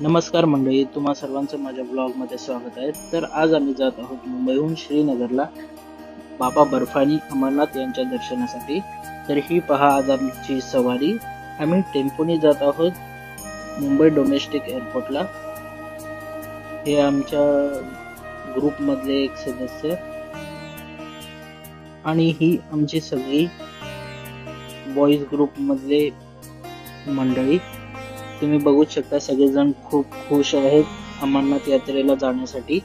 नमस्कार मंडळी तुम्हा सर्वांचं माझ्या ब्लॉगमध्ये स्वागत आहे. तर आज आम्ही जात आहोत मुंबईहून श्रीनगरला. बाबा बर्फानी अमरनाथ यांच्या दर्शनासाठी. तर ही पहा आज आमची सवारी. आम्ही टेम्पोने जात आहोत मुंबई डोमेस्टिक एअरपोर्टला. हे आमच्या ग्रुपमधले एक सदस्य. आणि ही आमची सगळी बॉईज ग्रुपमधले मंडळी. तुम्ही बघू शकता सगळेजण खूप खुश आहेत अमरनाथ यात्रेला जाण्यासाठी.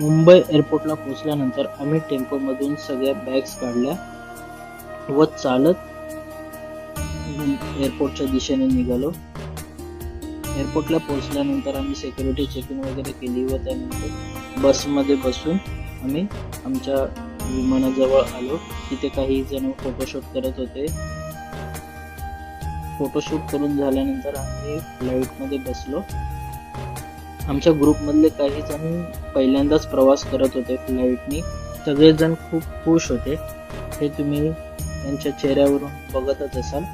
मुंबई एअरपोर्टला पोहोचल्यानंतर आम्ही टेम्पोमधून सगळ्या बॅग्स काढल्या व चालत एअरपोर्टच्या दिशेने निघालो. एअरपोर्टला पोहोचल्यानंतर आम्ही सिक्युरिटी चेकिंग वगैरे केली व त्यानंतर बसमध्ये बसून आम्ही आमच्या विमानाजवळ आलो. तिथे काही जण फोटोशूट करत होते. फोटोशूट करून झाल्यानंतर आम्ही फ्लाईटमध्ये बसलो. आमच्या ग्रुपमधले काही जण पहिल्यांदाच प्रवास करत होते फ्लाईटनी सगळेजण खूप खुश होते. हे तुम्ही त्यांच्या चेहऱ्यावरून बघतच असाल.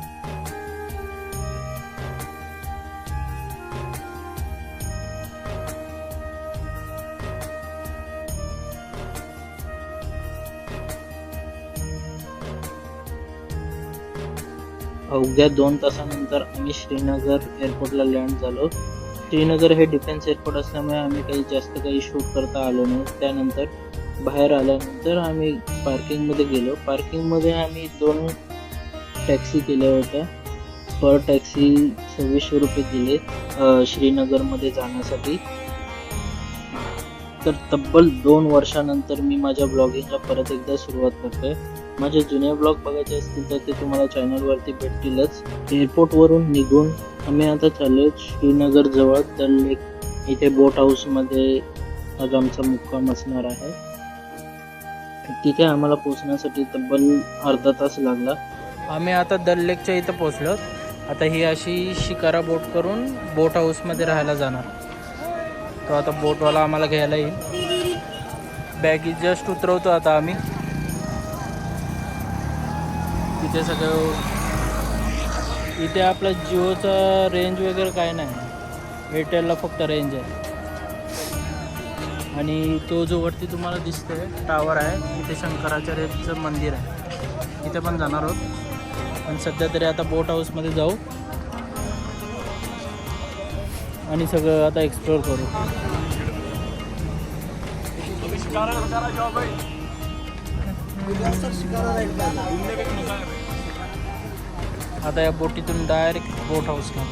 अवघ्या दोन तासानंतर आम्ही श्रीनगर एअरपोर्टला लँड झालो. श्रीनगर हे डिफेन्स एअरपोर्ट असल्यामुळे आम्ही काही जास्त काही शूट करता आलो नाही. त्यानंतर बाहेर आल्यानंतर आम्ही पार्किंगमध्ये गेलो. पार्किंगमध्ये आम्ही दोन टॅक्सी केल्या होत्या. पर टॅक्सी सव्वीसशे रुपये दिले श्रीनगरमध्ये जाण्यासाठी. तर तब्बल दोन वर्षानंतर मी माझ्या ब्लॉगिंगला परत एकदा सुरुवात करतोय. माझे जुने ब्लॉग बघायचे असतील तर ते तुम्हाला चॅनलवरती भेटतीलच. एअरपोर्टवरून निघून आम्ही आता चाललो श्रीनगर जवळ. दल लेक इथे बोट हाऊसमध्ये आज आमचा मुक्काम असणार आहे. तिथे आम्हाला पोहोचण्यासाठी तब्बल अर्धा तास लागला. आम्ही आता दल लेकच्या इथं पोचलो आता ही अशी शिकारा बोट करून बोट हाऊसमध्ये राहायला जाणार. तो आता बोटवाला आम्हाला घ्यायला येईल. बॅगी जस्ट उतरवतो आता आम्ही. तिथे सगळं इथे आपलं जिओचा रेंज वगैरे काय नाही. एअरटेलला फक्त रेंज आहे. आणि तो जो वरती तुम्हाला दिसतोय टावर आहे. इथे शंकराचार्याचं मंदिर आहे. इथे पण जाणार आहोत. पण सध्या तरी आता बोट हाऊसमध्ये जाऊ. आणि सगळं आता एक्सप्लोअर करू. आता या बोटीतून डायरेक्ट बोट हाऊसला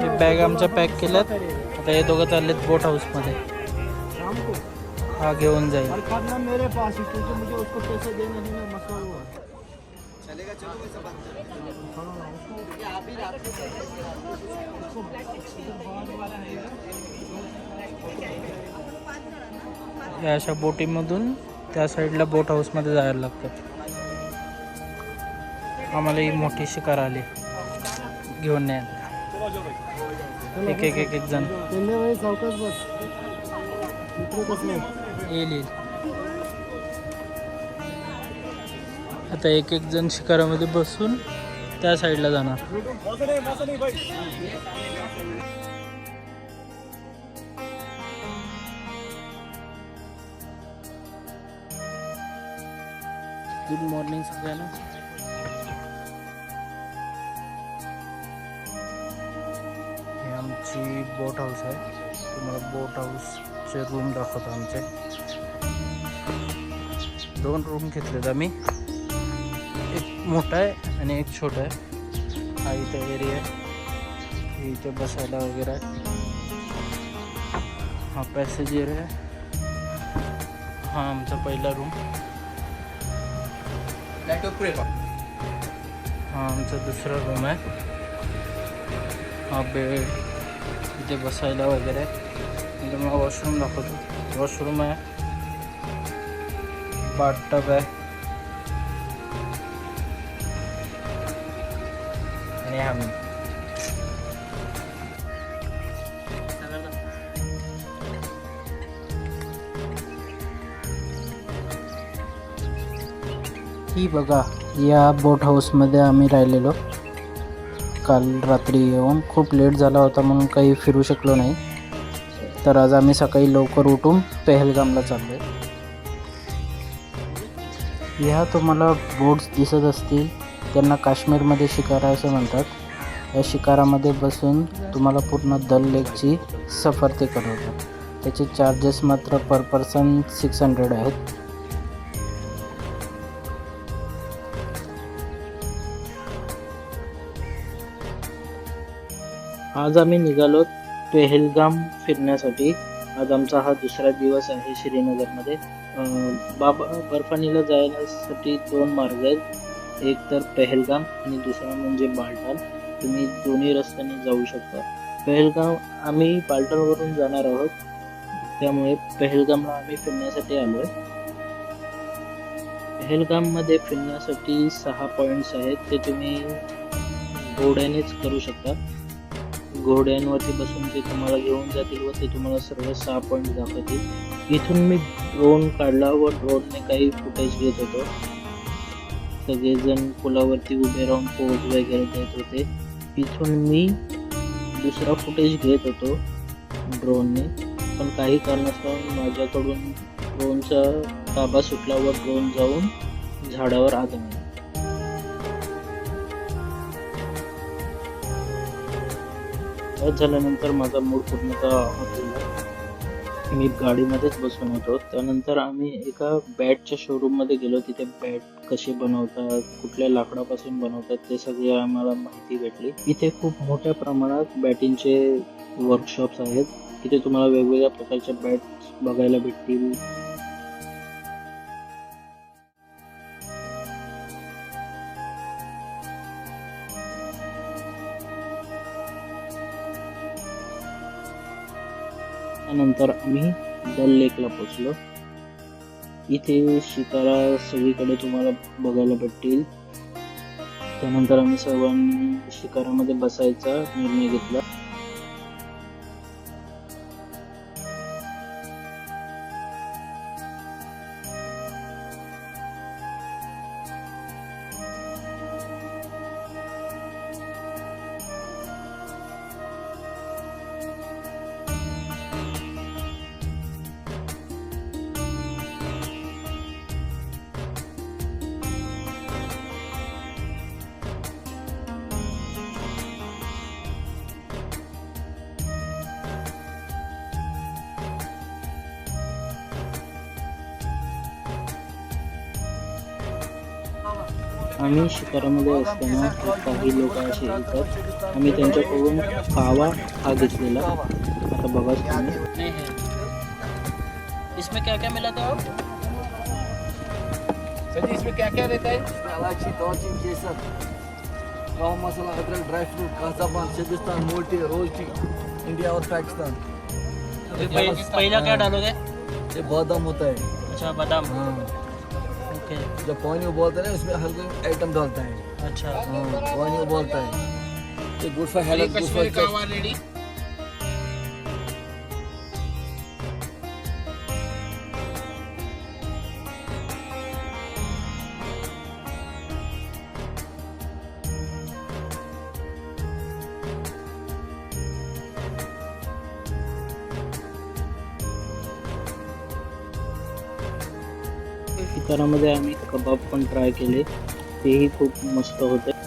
हे बॅग आमच्या पॅक केल्यात. आता हे दोघं चाललेत बोट हाऊसमध्ये हा घेऊन जाईल. या अशा बोटीमधून त्या साईडला बोट हाऊसमध्ये जायला लागतात. आम्हाला ही मोठी शिकार आली. घेऊन नाही एक एक एक एक जण. बस येईल येईल. आता एक एक जण शिकारामध्ये बसून त्या साईडला जाणार. गुड मॉर्निंग सगळ्यांना. बोट हाऊस आहे तुम्हाला बोट हाऊसचे रूम दाखवतो आमचे दोन रूम घेतलेत आम्ही एक मोठा आहे आणि एक छोटा आहे हा इथं एरिया आहे हे। इथे बसायला वगैरे आहे हा। पॅसेज एरिया आहे हा आमचा पहिला रूम हा आमचा दुसरा रूम आहे हा बेड इथे बसायला वगैरे तुम्हाला वॉशरूम दाखवतो वॉशरूम आहे बाथटब आहे आणि आम्ही ही बघा या बोट हाऊसमध्ये आम्ही राहिलेलो काल रात्री येऊन खूप लेट झाला होता म्हणून काही फिरू शकलो नाही. तर आज आम्ही सकाळी लवकर उठून पेहलगामला चाललो आहे ह्या तुम्हाला बोट्स दिसत असतील त्यांना काश्मीरमध्ये शिकारा असं म्हणतात. या शिकारामध्ये बसून तुम्हाला पूर्ण दल लेकची सफर ते करवतात त्याचे चार्जेस मात्र पर पर्सन सिक्स हंड्रेड आहेत. आज आम्ही निघालो पेहलगाम फिरण्यासाठी. आज आमचा हा दुसरा दिवस आहे श्रीनगरमध्ये. बाबा बर्फानीला जाण्यासाठी दोन मार्ग आहेत. एक तर पेहलगाम आणि दुसरा म्हणजे बालटाल. तुम्ही दोन्ही रस्त्याने जाऊ शकता. पेहलगाम आम्ही बालटालवरून जाणार आहोत. त्यामुळे पेहलगामला आम्ही फिरण्यासाठी आलोय. पेहलगाममध्ये फिरण्यासाठी सहा पॉईंट्स आहेत ते तुम्ही घोड्यानेच करू शकता. घोड्यांवरती बसून ते तुम्हाला घेऊन जातील व ते तुम्हाला सर्व सहा पॉईंट दाखवतील. इथून मी ड्रोन काढला व ड्रोनने काही फुटेज घेत होतो. सगळेजण पुलावरती उभे राहून पोज वगैरे देत होते. इथून मी दुसरा फुटेज घेत होतो ड्रोनने पण काही कारणास्तव माझ्याकडून ड्रोनचा ताबा सुटला व ड्रोन जाऊन झाडावर आदळला बस झाल्यानंतर माझा मूड पूर्णतः मी गाडीमध्येच बसून होतो. त्यानंतर आम्ही एका बॅटच्या शोरूममध्ये गेलो. तिथे बॅट कसे बनवतात कुठल्या लाकडापासून बनवतात ते सगळे आम्हाला माहिती भेटली. इथे खूप मोठ्या प्रमाणात बॅटिंगचे वर्कशॉप्स आहेत. इथे तुम्हाला वेगवेगळ्या प्रकारच्या बॅट्स बघायला भेटतील. त्यानंतर आम्ही डल लेकला पोचलो. इथे शिकारा सगळीकडे तुम्हाला बघायला भेटतील. त्यानंतर आम्ही सर्वांनी शिकारामध्ये बसायचा निर्णय घेतला. आम्ही शिकारामध्ये असताना काही लोक असे येतात. आम्ही त्यांच्याकडून कावा हा घेतलेला. आता बघा तुम्ही. इसमें क्या क्या मिला था? सर जी इसमें क्या क्या रहता है? इलायची दालचीनी केसर कावा मसाला अदरक ड्राई फ्रूट काजाबान शबिस्तान मोल्टी रोल्टी इंडिया और पाकिस्तान। पहला क्या डालोगे? ये बादाम होता है। अच्छा बादाम। हाँ। ओके जब पानी उबालते हैं ना उसमें हर कोई आइटम डालता है। अच्छा। हाँ पानी उबालता है। ये good for health good for ready आम्ही कबाब पण ट्राय केले. तेही खूप मस्त होते.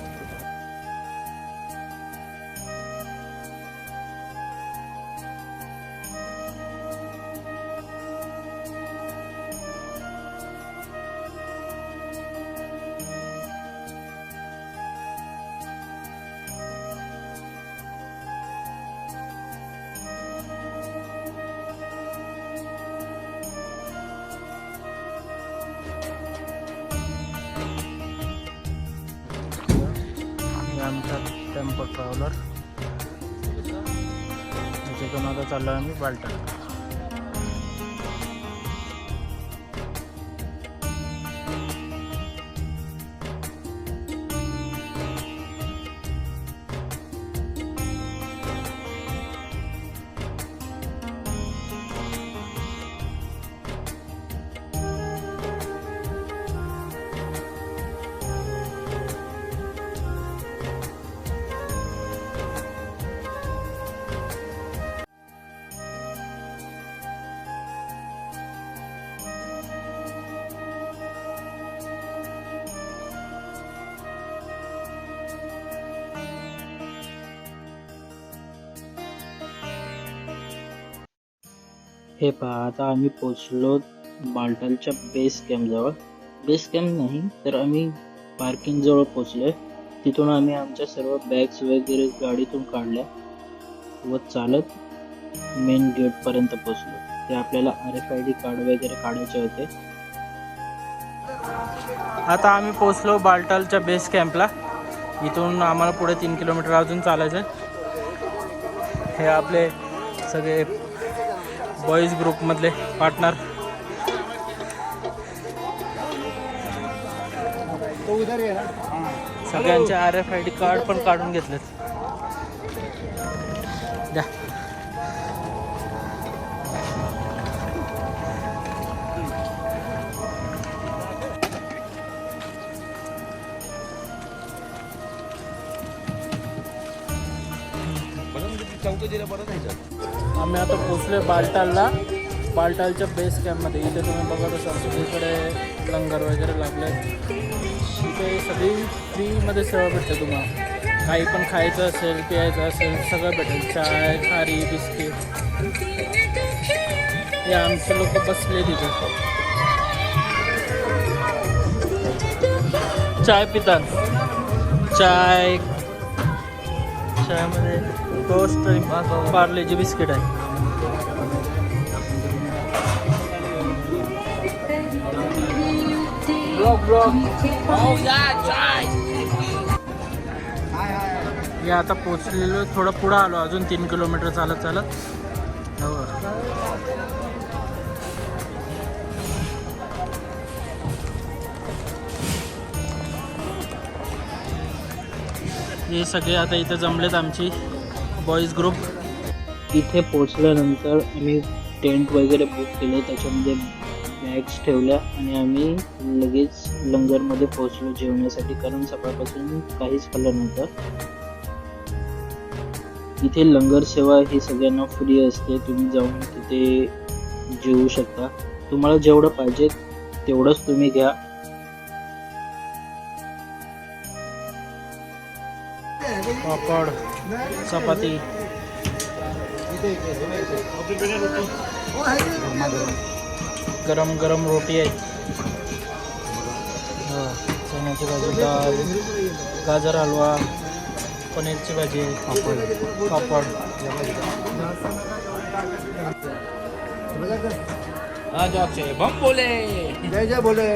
आमचा टेम्पो ट्रॅव्हलर. त्याच्यातून आता चाललो आम्ही बालटा हे पहा आता आम्ही पोचलो बालटालच्या बेस कॅम्पजवळ बेस कॅम्प नाही तर आम्ही पार्किंगजवळ पोचलो आहे तिथून आम्ही आमच्या सर्व बॅग्स वगैरे गाडीतून काढल्या व चालत मेन गेटपर्यंत पोचलो ते आपल्याला R F I D card वगैरे काढायचे होते. आता आम्ही पोचलो बालटालच्या बेस कॅम्पला इथून आम्हाला पुढे तीन किलोमीटर अजून चालायचं आहे हे आपले सगळे बॉईज ग्रुपमधले पार्टनर. सगळ्यांचे R F I D card पण काढून घेतलेत. द्या. आम्ही आता पोचलोय बालटालला. बालटालच्या बेस कॅम्पमध्ये इथे तुम्ही बघत असाल सगळीकडे लंगर वगैरे लागले. इथे सगळी फ्रीमध्ये सेवा भेटते तुम्हाला. काही पण खायचं असेल प्यायचं असेल सगळं भेटेल चाय खारी बिस्किट. हे आमचे लोक बसले तिथे. चाय पितात. चाय. चायमध्ये टोस्ट आणि पार्लेजी बिस्किट आहे. हे आता पोचलेलो थोडं पुढं आलो अजून तीन किलोमीटर चालत चालत. हे सगळे आता इथे जमलेत आमची. Boys group. इथे पोचल्यानंतर आम्ही टेंट वगैरे बुक केले त्याच्यामध्ये बॅग्स ठेवल्या आणि आम्ही लगेच लंगरमध्ये पोहोचलो जेवण्यासाठी कारण सकाळपासून काहीच खाल्लं नव्हतं. इथे लंगर सेवा ही सगळ्यांना फ्री असते तुम्ही जाऊन तिथे जेवू शकता. तुम्हाला जेवढं पाहिजे तेवढंच तुम्ही घ्या. पापड चपाती. गरम गरम रोटी आहे. हो, चण्याची भाजी डाळ गाजर हलवा पनीरची भाजी पापड. पापड. बम बोले जय जय बोले.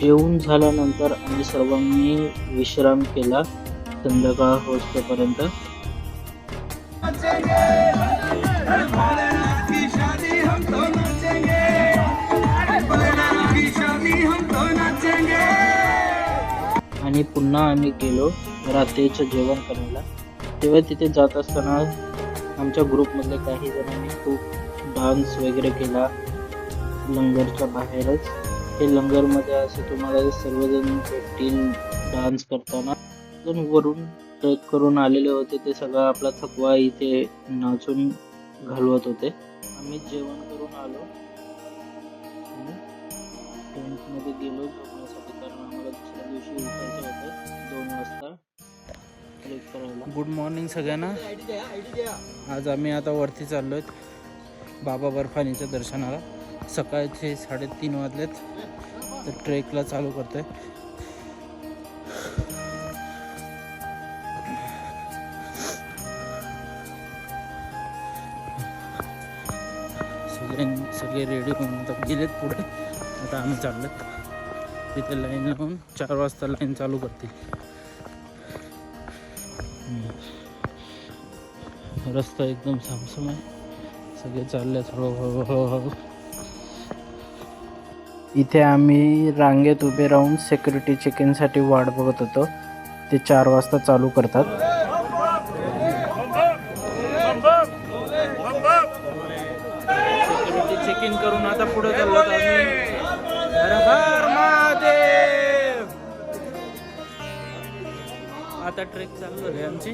जेवून झाल्यानंतर आम्ही सर्वांनी विश्राम केला संध्याकाळ होतपर्यंत आणि पुन्हा आम्ही गेलो रात्रीचं जेवण करायला. तेव्हा तिथे जात असताना आमच्या ग्रुपमधले काही जणांनी खूप डान्स वगैरे केला लंगरच्या बाहेरच. हे लंगरमध्ये असे तुम्हाला सर्वजण भेटतील डान्स करताना जण वरून ट्रेक करून आलेले होते ते सगळा आपला थकवा इथे नाचून घालवत होते. आम्ही जेवण करून आलो. टेंटमध्ये गेलो. झोपण्यासाठी कारण आम्हाला दुसऱ्या दिवशी उठायचं होतं. दोन वाजता ट्रेक करायला. गुड मॉर्निंग सगळ्यांना. आज आम्ही आता वरती चाललो आहेत बाबा बर्फानीच्या दर्शनाला. सकाळचे साडेतीन वाजलेत. तर ट्रेकला चालू करतोय. सगळे सगळे रेडी होऊन आता गेलेत पुढे. आता आम्ही चाललोत तिथे लाईन लावून चार वाजता लाईन चालू करतील. रस्ता एकदम सामसम आहे सगळे चालले हळूहळू हळूहळू. इथे आम्ही रांगेत उभे राहून सिक्युरिटी चेक इनसाठी वाट बघत होतो. ते चार वाजता चालू करतात. सिक्युरिटी चेक इन करून आता पुढे चाललो आता ट्रेक चालू झाली आमची.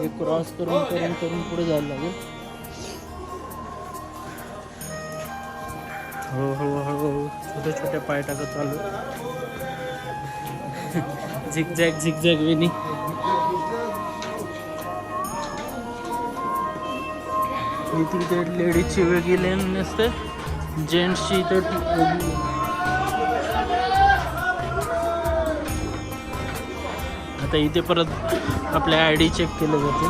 हे क्रॉस करून करून करून पुढे जायला लागेल. हळूहळू हळूहळू छोट्या छोट्या पाय टाकत चालू. झिक झॅक झिक झॅक विनी तिथे लेडीजची वेगळी लेन नसते. जेंट्सची तर आता इथे परत आपले आय डी चेक केलं जाते.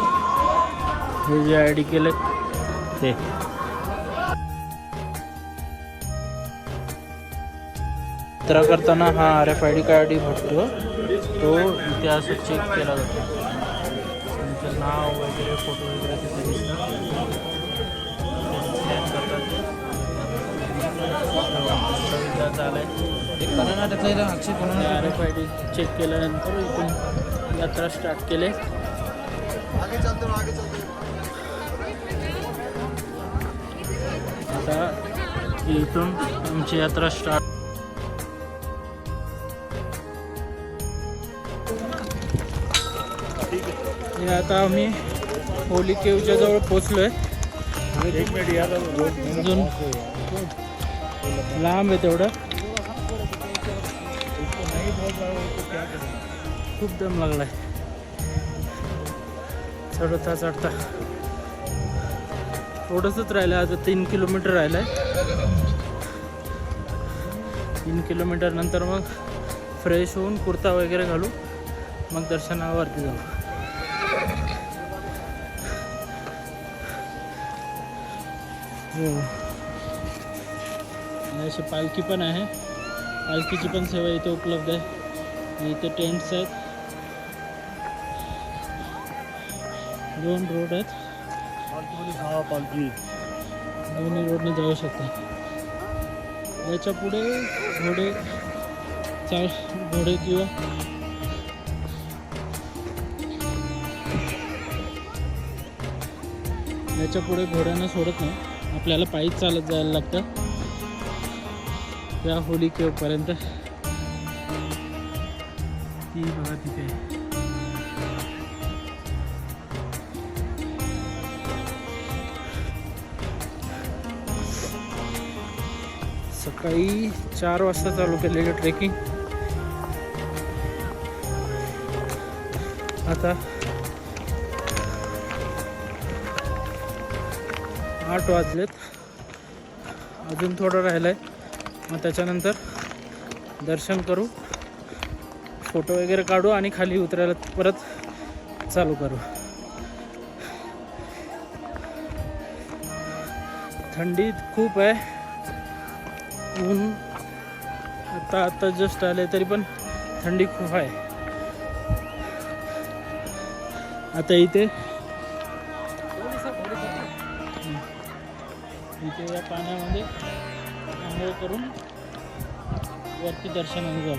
हे जे आय डी केलं ते. यात्रा करताना हा R F I D card भेटतो तो इथे असं चेक केला जातो. तुमचं नाव वगैरे फोटो वगैरे तिथे दिसतात. स्कॅन करतात. ते R F I D check केल्यानंतर इथून यात्रा स्टार्ट केले. आता इथून आमची यात्रा स्टार्ट हे आता आम्ही होली केवच्या जवळ आहे अजून लांब आहे तेवढं. खूप दम लागलाय. चढता चढता. थोडंसंच राहिलं आता तीन किलोमीटर राहिलंय. तीन किलोमीटर नंतर मग फ्रेश होऊन कुर्ता वगैरे घालू मग दर्शनावरती जाऊ. हो. अशी पालखी पण आहे. पालखीची पण सेवा इथे उपलब्ध आहे. इथे टेंट्स आहेत. दोन रोड आहेत. दोन्ही रोडने जाऊ शकता. याच्यापुढे घोडे चाल घोडे किंवा याच्यापुढे घोड्यांना सोडत नाही. आपल्याला पायीच चालत जायला लागतं. त्या होली केवपर्यंत ती बघा तिथे. सकाळी चार वाजता चालू केलेलं ट्रेकिंग आता आठ वाजलेत. अजून थोडं राहिलं आहे मग त्याच्यानंतर दर्शन करू. फोटो वगैरे काढू आणि खाली उतरायला परत चालू करू. थंडी खूप आहे. ऊन आता आता जस्ट आले तरी पण थंडी खूप आहे. आता इथे इथे या पाण्यामध्ये आंघोळ करून वरती दर्शनाला जाऊ.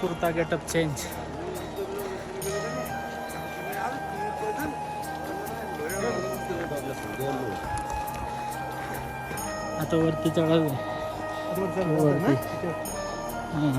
कुर्ता गेटअप चेंज आता वरती चढायचं वरती. हां.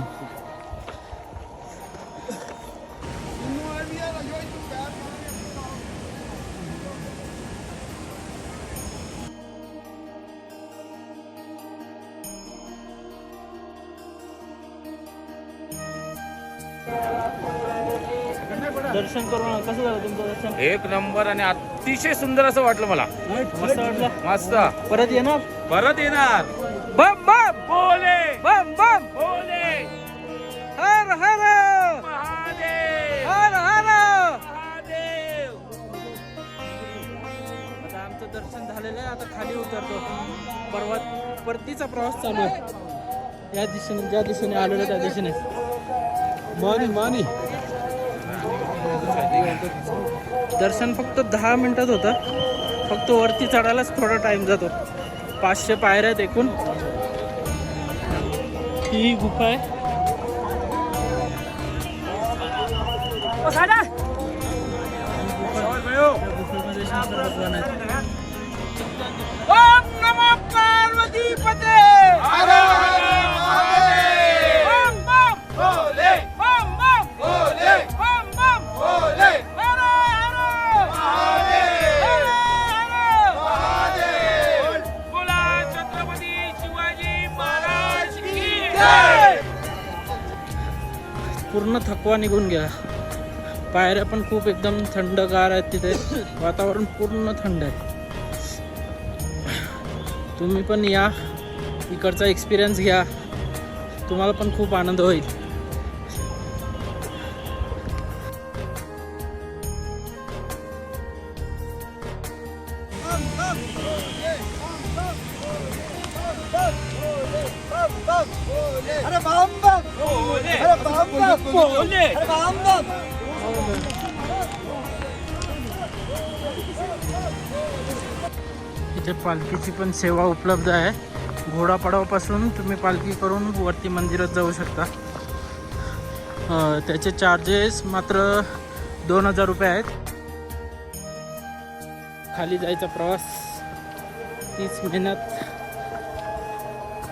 दर्शन करून कसं झालं तुमचं दर्शन? एक नंबर आणि अतिशय सुंदर असं वाटलं मला. मस्त वाटलं. मस्त. परत येणार? परत येणार. बम बम. बोले. बम बम. बोले. हर हर. महादेव. हर हर. महादेव. आता आमचं दर्शन झालेलं आहे. आता खाली उतरतो. पर्वत परतीचा प्रवास चालू आहे. या दिशेने ज्या दिशेने आलेलो त्या दिशेने. मानी मानी. दर्शन फक्त दहा मिनिटात होतं. फक्त वरती चढायलाच थोडा टाइम जातो. पाचशे पायऱ्या आहेत एकूण. ही गुफा आहे. गुफेमध्ये पूर्ण थकवा निघून गेला. पायऱ्या पण खूप एकदम थंडगार आहेत तिथे. वातावरण पूर्ण थंड आहे. तुम्ही पण या. इकडचा एक्सपिरियन्स घ्या. तुम्हाला पण खूप आनंद होईल. इथे पालखीची पण सेवा उपलब्ध आहे. घोडापाडापासून तुम्ही पालखी करून वरती मंदिरात जाऊ शकता. त्याचे चार्जेस मात्र दोन हजार रुपये आहेत. खाली जायचा प्रवास तीच मेहनत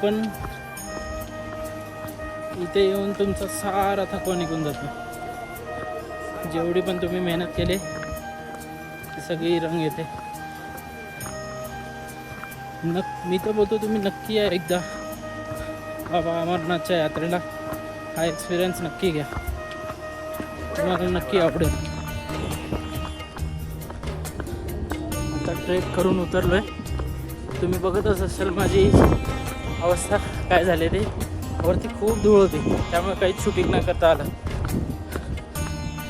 पण इथे येऊन तुमचा सारा थकवा निघून जातो. जेवढी पण तुम्ही मेहनत केली ती सगळी रंग येते. नक मी तर बोलतो तुम्ही नक्की या एकदा. बाबा अमरनाथच्या यात्रेला हा एक्सपिरियन्स नक्की घ्या. तुम्हाला नक्की आवडेल. आता ट्रेक करून उतरलो आहे तुम्ही बघतच असाल माझी अवस्था काय झालेली. वरती खूप धूळ होती. त्यामुळे काहीच शूटिंग नाही करता आलं.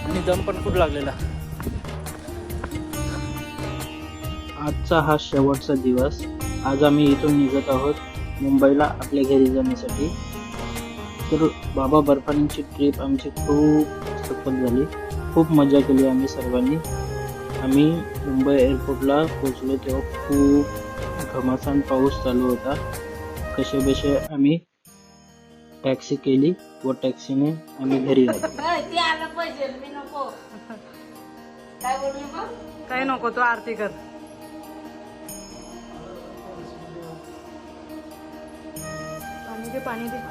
आणि दम पण खूप लागलेला. आजचा हा शेवटचा दिवस. आज आम्ही इथून निघत आहोत मुंबईला आपल्या घरी जाण्यासाठी. तर बाबा बर्फानीची ट्रिप आमची खूप सफल झाली. खूप मजा केली आम्ही सर्वांनी. आम्ही मुंबई एअरपोर्टला पोचलो तेव्हा खूप घमासान पाऊस चालू होता. कसे बसे आम्ही टॅक्सी केली व टॅक्सीने आम्ही घरी आलो. ते आलं पाहिजे मी नको. काय बोलू मग काही नको तू आरती कर. पाणी दे पाणी दे.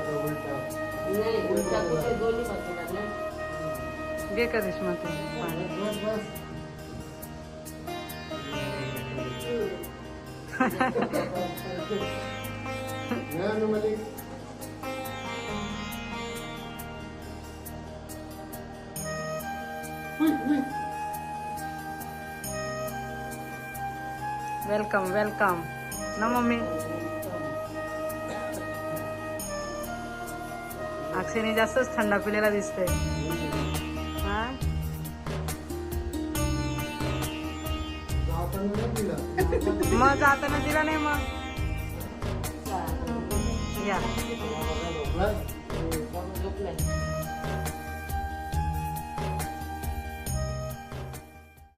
नाही उलटा कुठे दोन्ही बाजूला नाही घे करिश्मा तू? पाणी. వెల్కమ్ వెల్కమ్ నా మమ్మీ అక్షయ్ నీ చేస్తే థండా పిల్లలా తీస్తే मग जाताना दिला नाही मग या झोपलाय